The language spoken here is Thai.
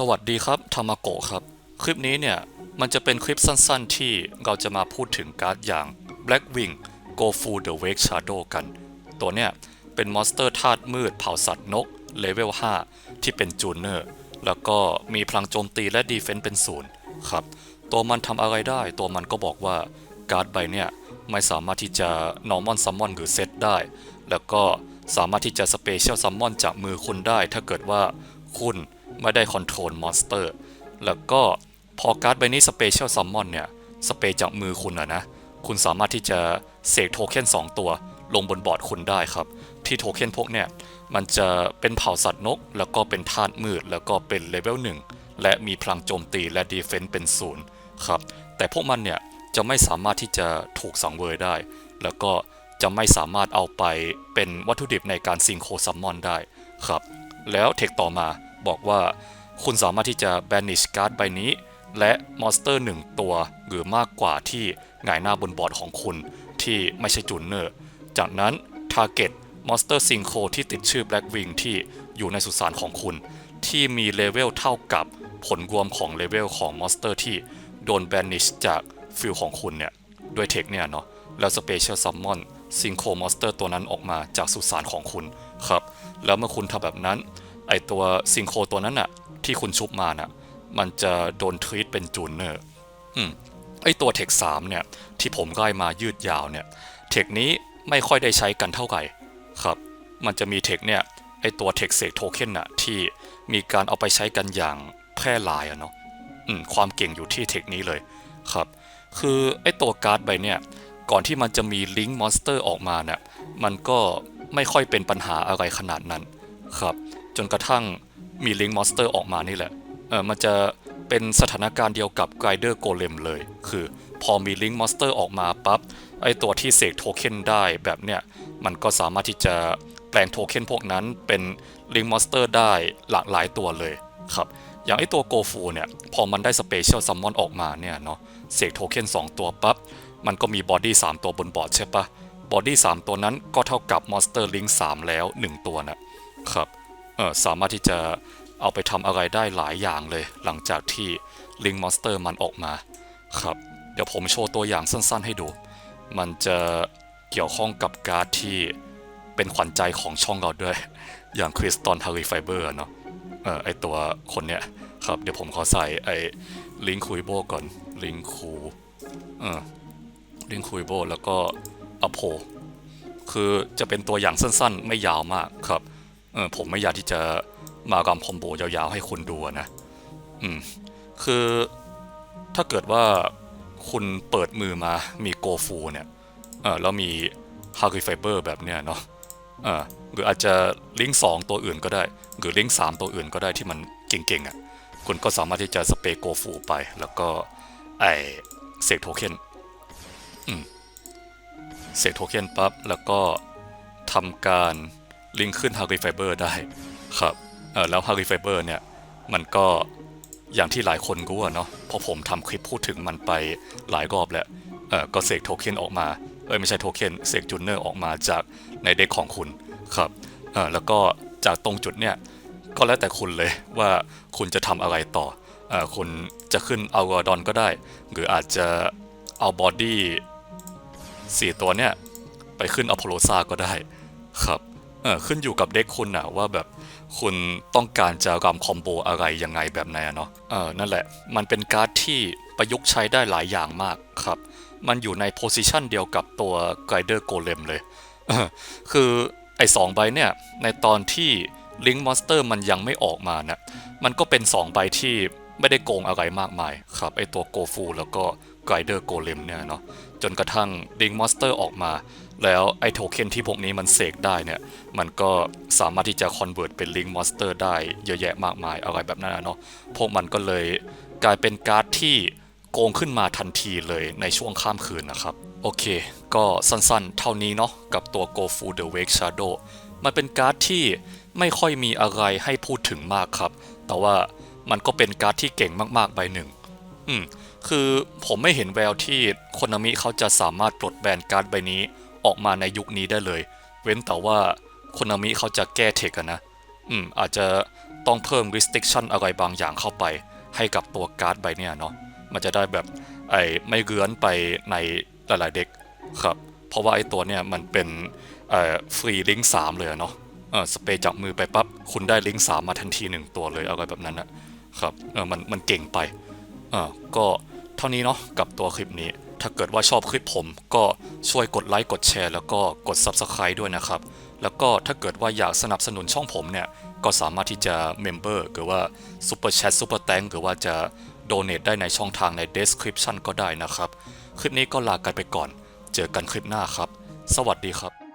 สวัสดีครับทามาโกะครับ คลิปนี้เนี่ย มันจะเป็นคลิปสั้นๆ ที่เราจะมาพูดถึงการ์ดอย่าง Blackwing Go f u l the Wake Shadow กัน ตัวเนี่ย เป็นมอนสเตอร์ธาตุมืดเผ่าสัตว์นกเลเวล 5 ที่เป็นจูเนอร์ แล้วก็มีพลังโจมตีและดีเฟนส์เป็นศูนย์ครับ ตัวมันทำอะไรได้ ตัวมันก็บอกว่าการ์ดใบเนี่ยไม่สามารถที่จะ normal summon หรือเซตได้ แล้วก็สามารถที่จะ special summon จากมือคุณได้ ถ้าเกิดว่าคุณ ไม่ได้ control monster แล้วก็พอการ์ดใบนี้ special summon เนี่ยสเปจากมือคุณอะนะ คุณสามารถที่จะเสกโทเค็น2 ตัวลงบนบอร์ดคุณได้ครับ ที่โทเค็นพวกเนี่ยมันจะเป็นเผ่าสัตว์นก แล้วก็เป็นธาตุมืด แล้วก็เป็นเลเวล1และมีพลังโจมตีและดีเฟนส์เป็นศูนย์ครับ แต่พวกมันเนี่ยจะไม่สามารถที่จะถูกสังเวยได้ แล้วก็จะไม่สามารถเอาไปเป็นวัตถุดิบในการซิงโครซัมมอนได้ครับ แล้วเทคต่อมา บอกว่า คุณสามารถที่จะ banish การ์ดใบนี้ และมอนสเตอร์หนึ่งตัวหรือมากกว่าที่หงายหน้าบนบอร์ดของคุณที่ไม่ใช่จูเนอร์ จากนั้น Target Monster Synchro ที่ติดชื่อ Blackwing ที่อยู่ในสุสานของคุณ ที่มีเลเวลเท่ากับผลรวมของเลเวลของมอนสเตอร์ที่โดน banish จากฟิลของคุณเนี่ยด้วยเทคเนี่ยเนาะแล้ว Special Summon Synchro Monster ตัวนั้นออกมาจากสุสานของคุณครับ แล้วเมื่อคุณทำแบบนั้น ไอตัวซิงโคตัวนั้นน่ะที่คุณชุบมาน่ะมันจะโดนทรีตเป็นจูนเนอร์อืมไอตัวเทค3เนี่ยที่ผมไล่มายืดยาวเนี่ยเทคนี้ไม่ค่อยได้ใช้กันเท่าไหร่ครับมันจะมีเทคเนี่ยไอตัวเทคเซกโทเค็นน่ะที่มีการเอาไปใช้กันอย่างแพร่หลายอะเนาะอืมความเก่งอยู่ที่เทคนี้เลยครับคือไอตัวการ์ดใบเนี่ยก่อนที่มันจะมีลิงก์มอนสเตอร์ออกมาเนี่ยมันก็ไม่ค่อยเป็นปัญหาอะไรขนาดนั้นครับ จนกระทั่งมีลิงก์มอนสเตอร์ออกมานี่แหละ เออมันจะเป็นสถานการณ์เดียวกับไกเดอร์โกเลมเลย คือพอมีลิงก์มอนสเตอร์ออกมาปั๊บ ไอตัวที่เสกโทเค็นได้แบบเนี้ย มันก็สามารถที่จะแปลงโทเค็นพวกนั้นเป็นลิงก์มอนสเตอร์ได้หลากหลายตัวเลยครับ อย่างไอตัวโกฟูเนี่ย พอมันได้สเปเชียลซัมมอนออกมาเนี่ยเนาะ เสกโทเค็น2 ตัวปั๊บ มันก็มีบอดี้3ตัวบนบอร์ดใช่ปะบอดี้3ตัวนั้นก็เท่ากับมอนสเตอร์ลิงก์3แล้ว 1 ตัวนะครับ สามารถที่จะเอาไปทำอะไรได้หลายอย่างเลย หลังจากที่ลิงมอนสเตอร์มันออกมาครับเดี๋ยวผมโชว์ตัวอย่างสั้นๆให้ดู มันจะเกี่ยวข้องกับการ์ดที่เป็นขวัญใจของช่องเราด้วย อย่างคริสตัลฮาริไฟเบอร์เนาะเออไอตัวคนเนี้ยครับเดี๋ยวผมขอใส่ไอลิงคุยโบก่อนลิงคูเออลิงคุยโบแล้วก็อโพคือจะเป็นตัวอย่างสั้นๆ ไม่ยาวมากครับ เออผมไม่อยากที่จะมากำคอมโบยาวๆให้คุณดูนะ อืม คือถ้าเกิดว่าคุณเปิดมือมามีโกฟูเนี่ยเออแล้วมีฮาริไฟเบอร์แบบเนี้ยเนาะเออหรืออาจจะลิงก์สองตัวอื่นก็ได้ หรือลิงก์สามตัวอื่นก็ได้ที่มันเก่งๆอะ่ะ คุณก็สามารถที่จะสเปโกฟูไป แล้วก็ไอเสกโทเค็นอืมเสกโทเค็นปั๊บแล้วก็ทำการ ลิงก์ขึ้น h a r ิไฟเบอร์ได้ครับแล้ว h a r ิไฟเบอร์เนี่ย มันก็อย่างที่หลายคนรู้เนาะเพราะผมทำคลิปพูดถึงมันไปหลายรอบแล้วก็เสกโทเค็นออกมา เอ้ยไม่ใช่โทเค็นเสกจูเนอร์ออกมาจากในเด็กของคุณครับแล้วก็จากตรงจุดเนี่ย ก็แล้วแต่คุณเลยว่าคุณจะทำอะไรต่ออคุณจะขึ้นอัลกอดอนก็ได้ หรืออาจจะเอาบอดี้สี่ตัวเนี่ย ไปขึ้นอพอลโลซาก็ได้ครับ เออขึ้นอยู่กับเด็กคุณนะว่าแบบคุณต้องการจะรำคอมโบอะไรยังไงแบบไหนเนาะเออนั่นแหละ มันเป็นการ์ดที่ประยุกต์ใช้ได้หลายอย่างมากครับ มันอยู่ในโพสิชันเดียวกับตัวไกเดอร์โกเลมเลยเออคือไอ้สองใบเนี่ย ในตอนที่ลิง k ์มอนสเตอร์มันยังไม่ออกมานะมันก็เป็น 2 ใบที่ไม่ได้โกงอะไรมากมายครับ ไอตัวโกฟูแล้วก็ไกเดอร์โกเลมเนี่ยเนาะจนกระทั่งลิง k ์มอนสเตอร์ออกมา แล้วไอโทเค็นที่พวกนี้มันเสกได้เนี่ย มันก็สามารถที่จะคอนเวิร์ตเป็นลิงมอนสเตอร์ได้เยอะแยะมากมายอะไรแบบนั้นนะเนาะพวกมันก็เลยกลายเป็นการ์ดที่โกงขึ้นมาทันทีเลยในช่วงข้ามคืนนะครับ โอเค ก็สั้นๆ เท่านี้เนาะกับตัว Go Full the Wake Shadow มันเป็นการ์ดที่ไม่ค่อยมีอะไรให้พูดถึงมากครับ แต่ว่ามันก็เป็นการ์ดที่เก่งมากๆใบหนึ่ง อืมคือผมไม่เห็นแววที่คนามิเขาจะสามารถปลดแบนการ์ดใบนี้ ออกมาในยุคนี้ได้เลย เว้นแต่ว่าโคนามิเขาจะแก้เทคนะ อืม อาจจะต้องเพิ่ม restriction อะไรบางอย่างเข้าไป ให้กับตัวการ์ดใบเนี่ยเนาะ มันจะได้แบบไอ้ไม่เรื้อนไปในหลาย ๆ เด็กครับ เพราะว่าไอ้ตัวเนี่ยมันเป็นเอ่อฟรีลิงก์สามเลยเนาะเออสเปรย์จับมือไปปั๊บคุณได้ลิงก์สามมาทันทีหนึ่งตัวเลยอะไรแบบนั้นนะครับเออมันมันเก่งไปเออก็เท่านี้เนาะกับตัวคลิปนี้ ถ้าเกิดว่าชอบคลิปผมก็ช่วยกดไลค์กดแชร์แล้วก็กด Subscribe ด้วยนะครับ แล้วก็ถ้าเกิดว่าอยากสนับสนุนช่องผมเนี่ย ก็สามารถที่จะเมมเบอร์หรือว่า Super Chat Super t a n k หรือว่าจะโดเน a t ได้ในช่องทางใน Description ก็ได้นะครับ คลิปนี้ก็ลากันไปก่อน เจอกันคลิปหน้าครับ สวัสดีครับ